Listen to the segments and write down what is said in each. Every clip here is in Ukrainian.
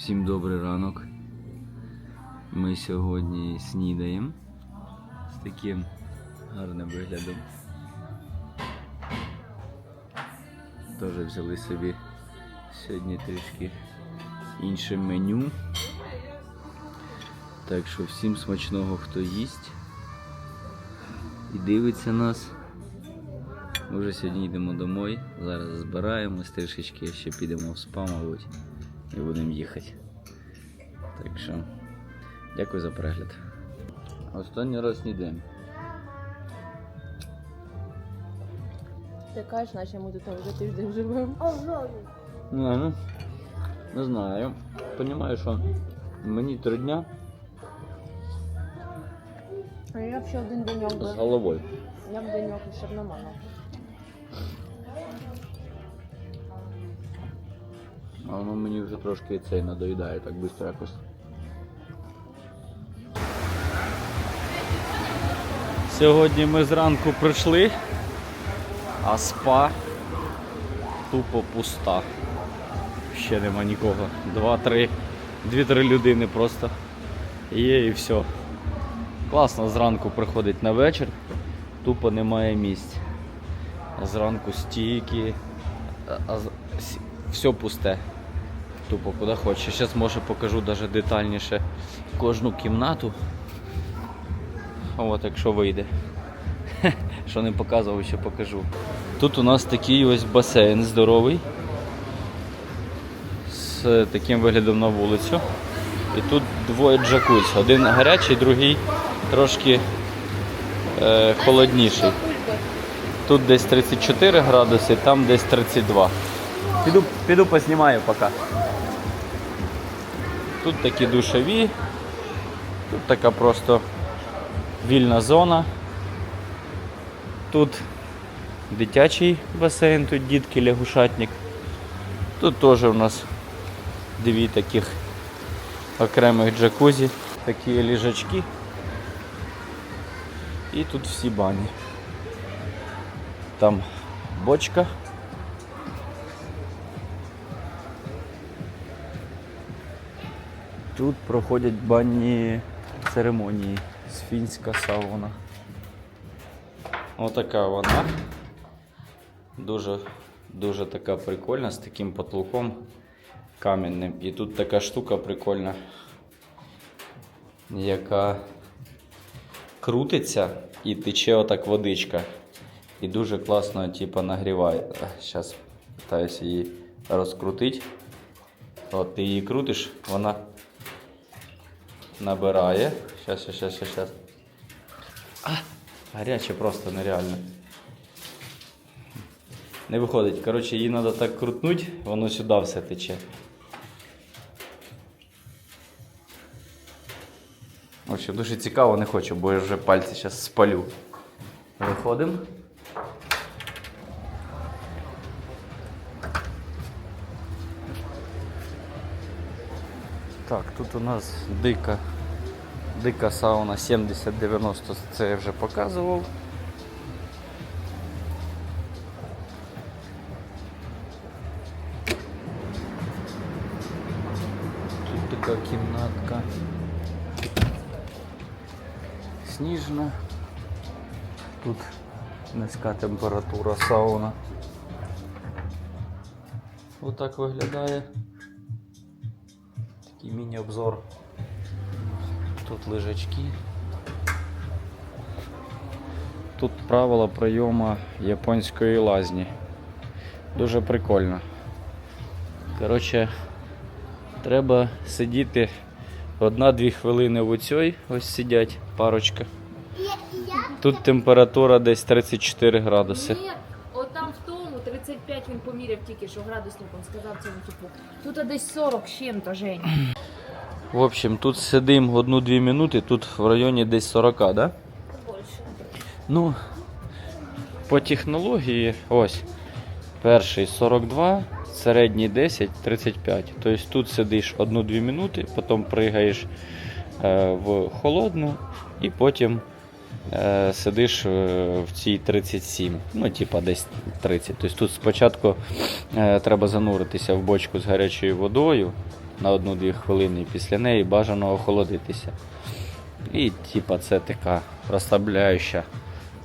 Всім добрий ранок. Ми сьогодні снідаємо з таким гарним виглядом. Теж взяли собі сьогодні трішки інше меню. Так що всім смачного, хто їсть і дивиться нас. Ми вже сьогодні йдемо домой. Зараз збираємось трішечки, ще підемо в спа, мабуть, і будемо їхати. Так що, дякую за перегляд. Останній раз снідаємо. Ти кажеш, наче ми тут вже тиждень живемо. Не, ну, не знаю. Понімаю, що мені три дня А я б ще один деньок з би. головою. Я б деньок ще б намагав. А воно мені вже трошки цей надоїдає так швидко якось. Сьогодні ми зранку прийшли, а спа тупо пуста. Ще нема нікого. Два-три, дві-три людини просто є і все. Класно зранку приходить на вечір, тупо немає місць. Зранку стійки, все пусте. Тупо куди хочеш. Зараз може покажу даже детальніше кожну кімнату. От якщо вийде. Що не показував, ще покажу. Тут у нас такий ось басейн здоровий. З таким виглядом на вулицю. І тут двоє джакузь. Один гарячий, другий трошки е, холодніший. Тут десь 34 градуси, там десь 32. Піду, піду поснімаю поки. Тут такі душові, тут така просто вільна зона. Тут дитячий басейн, тут дітки лягушатник. Тут теж у нас дві таких окремих джакузі, такі ліжачки. І тут всі бані. Там бочка. Тут проходять банні церемонії. Сфінська сауна. Отака вона. Дуже, дуже така прикольна з таким потолком кам'яним. І тут така штука прикольна, яка крутиться і тече отак водичка. І дуже класно типу, нагріває. Зараз питаюся її розкрутити. От ти її крутиш, вона набирає. Щас, щас, щас, щас. А, гаряче просто нереально. Не виходить. Коротше, її треба так крутнути, воно сюди все тече. В дуже цікаво, не хочу, бо я вже пальці зараз спалю. Виходимо. Так, тут у нас дика, дика сауна 70-90, це я вже показував. Тут така кімнатка. Сніжна. Тут низька температура сауна. Отак виглядає. Такий міні-обзор. Тут лежачки. Тут правила прийому японської лазні. Дуже прикольно. Коротше, треба сидіти одна-дві хвилини в оцій, ось сидять парочка. Тут температура десь 34 градуси. Ні, от там в тому 35 він поміряв тільки, що градусник він сказав цьому типу. Тут десь 40 з чим-то, Жень. В общем, тут сидимо одну-дві минути, тут в районі десь 40, да? Більше. Ну, по технології, ось, перший 42, середній 10, 35. Тобто тут сидиш 1-2 минути, потім пригаєш е, в холодну і потім е, сидиш е, в цій 37, ну, типа десь 30. Тобто тут спочатку е, треба зануритися в бочку з гарячою водою, на одну-дві хвилини, і після неї бажано охолодитися. І типа це така розслабляюча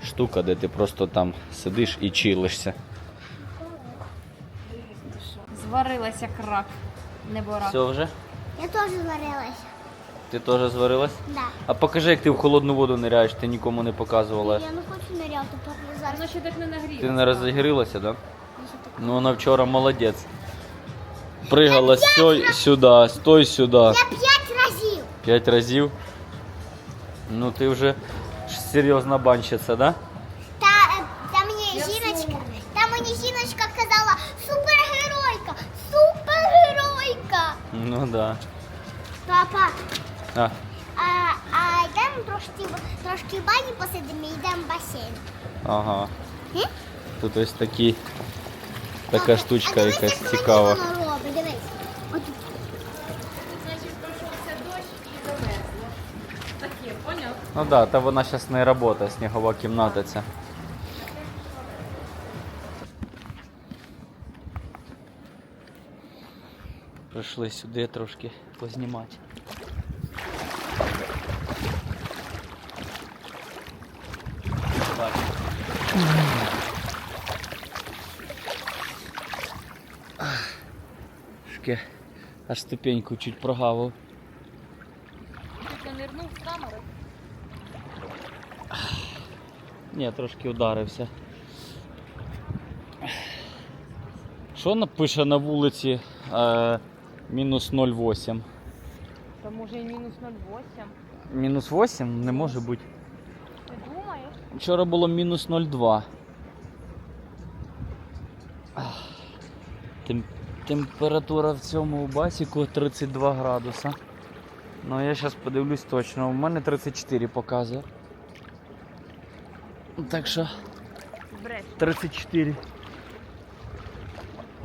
штука, де ти просто там сидиш і чилишся. Зварилася крак. Не бора. Все вже? Я теж зварилася. Ти теж зварилась? Да. А покажи, як ти в холодну воду ниряєш, ти нікому не показувала. Я не хочу ниряти, поки зараз. Воно ще так не нагрілося. Ти не розігрілася, так? Да? Ну вона вчора молодець. Пригала з той сюди, з той сюди. Я п'ять разів. П'ять разів. Ну ти вже серйозна банщиця, да? Та, е, та мені жіночка, та мені жіночка казала супергеройка, супергеройка. Ну да. Папа, А, а, а йдемо трошки, трошки в бані посидимо і йдемо в басейн. ага. М? Тут ось такі, така штучка а дивись, якась як мені цікава. воно робить, дивись. Значить, пройшовся дощ і замерзло. Таке, поняв? Ну да, та вона зараз не робота, снігова кімната ця. Прийшли сюди трошки познімати. Шке, аж ступеньку чуть прогавив. Ти нирнув в камеру. Ні, трошки ударився. Що напише на вулиці е, мінус 0,8? Та може і мінус 0,8. Мінус 8 не може бути. Вчора було мінус 0,2. Тем, температура в цьому басіку 32 градуса. Ну я зараз подивлюсь точно. У мене 34 показує. Так що 34.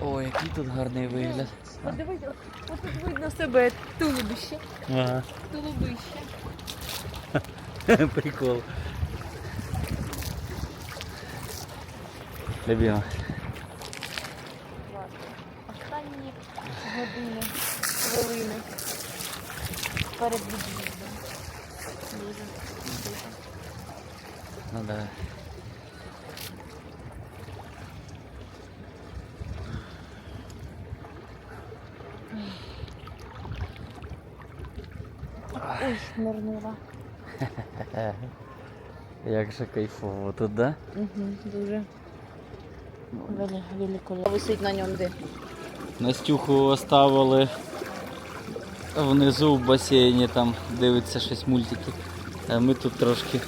Ой, який тут гарний вигляд. Подивись, тут видно себе тулубище. Ага. Тулубище. Прикол. Любима. Класно. Останні години, хвилини перед від'їздом. Дуже. Дуже. Ну да. Ой, нирнула. Як же кайфово тут, да? Угу, дуже. Велі, великолепно. Висить на ньому де. Настюху оставили внизу в басейні, там дивиться щось мультики. А ми тут трошки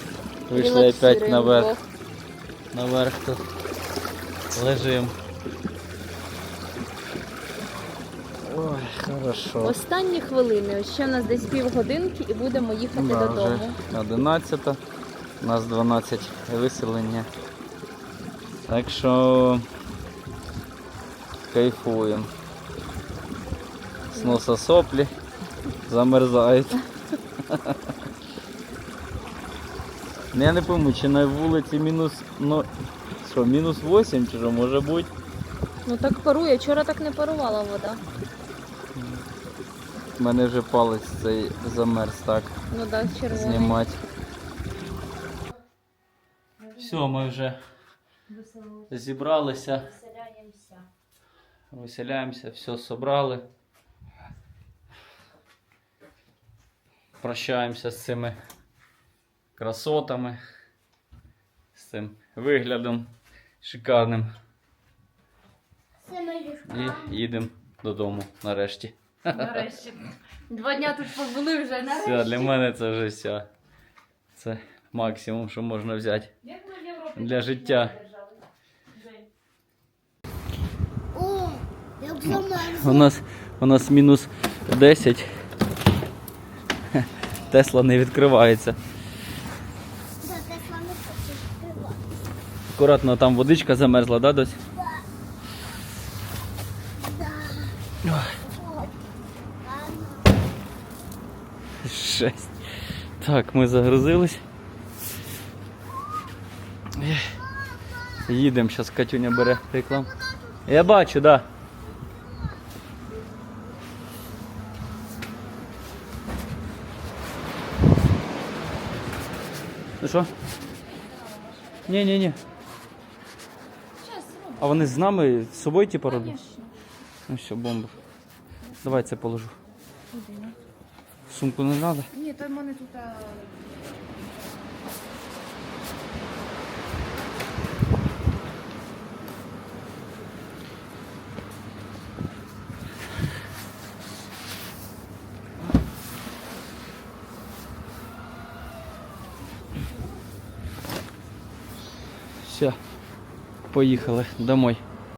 вийшли опять наверх. Наверх тут лежим. Ой, хорошо. Останні хвилини. Ось ще в нас десь півгодинки і будемо їхати Да, додому. вже 11, у нас 12 виселення. Так що кайфуємо. З носа соплі замерзають. Ну, Я не пойму, чи на вулиці мінус, ну, що, мінус 8 чи що може бути? Ну так парує. Вчора так не парувала вода. У мене вже палець цей замерз так. Ну так, червоний. знімати. Все, ми вже зібралися, Виселяємося. виселяємося, все зібрали. Прощаємося з цими красотами, з цим виглядом шикарним і їдемо додому нарешті. Нарешті. Два дня тут побули вже нарешті. Все, для мене це вже все. Це максимум, що можна взяти для життя. держали? Жень. О, як замерзло. У нас, у нас мінус 10. Тесла не відкривається. Так. Акуратно там водичка замерзла, да, дось? Шесть. Так, ми загрузились. Їдемо, зараз Катюня бере рекламу. Я бачу, да. Ну що? Ні, ні, ні. А вони з нами з собою типу роблять? Ну все, бомба. Давай це положу. Сумку не треба? Ні, то в мене тут. а, Все, поїхали домой.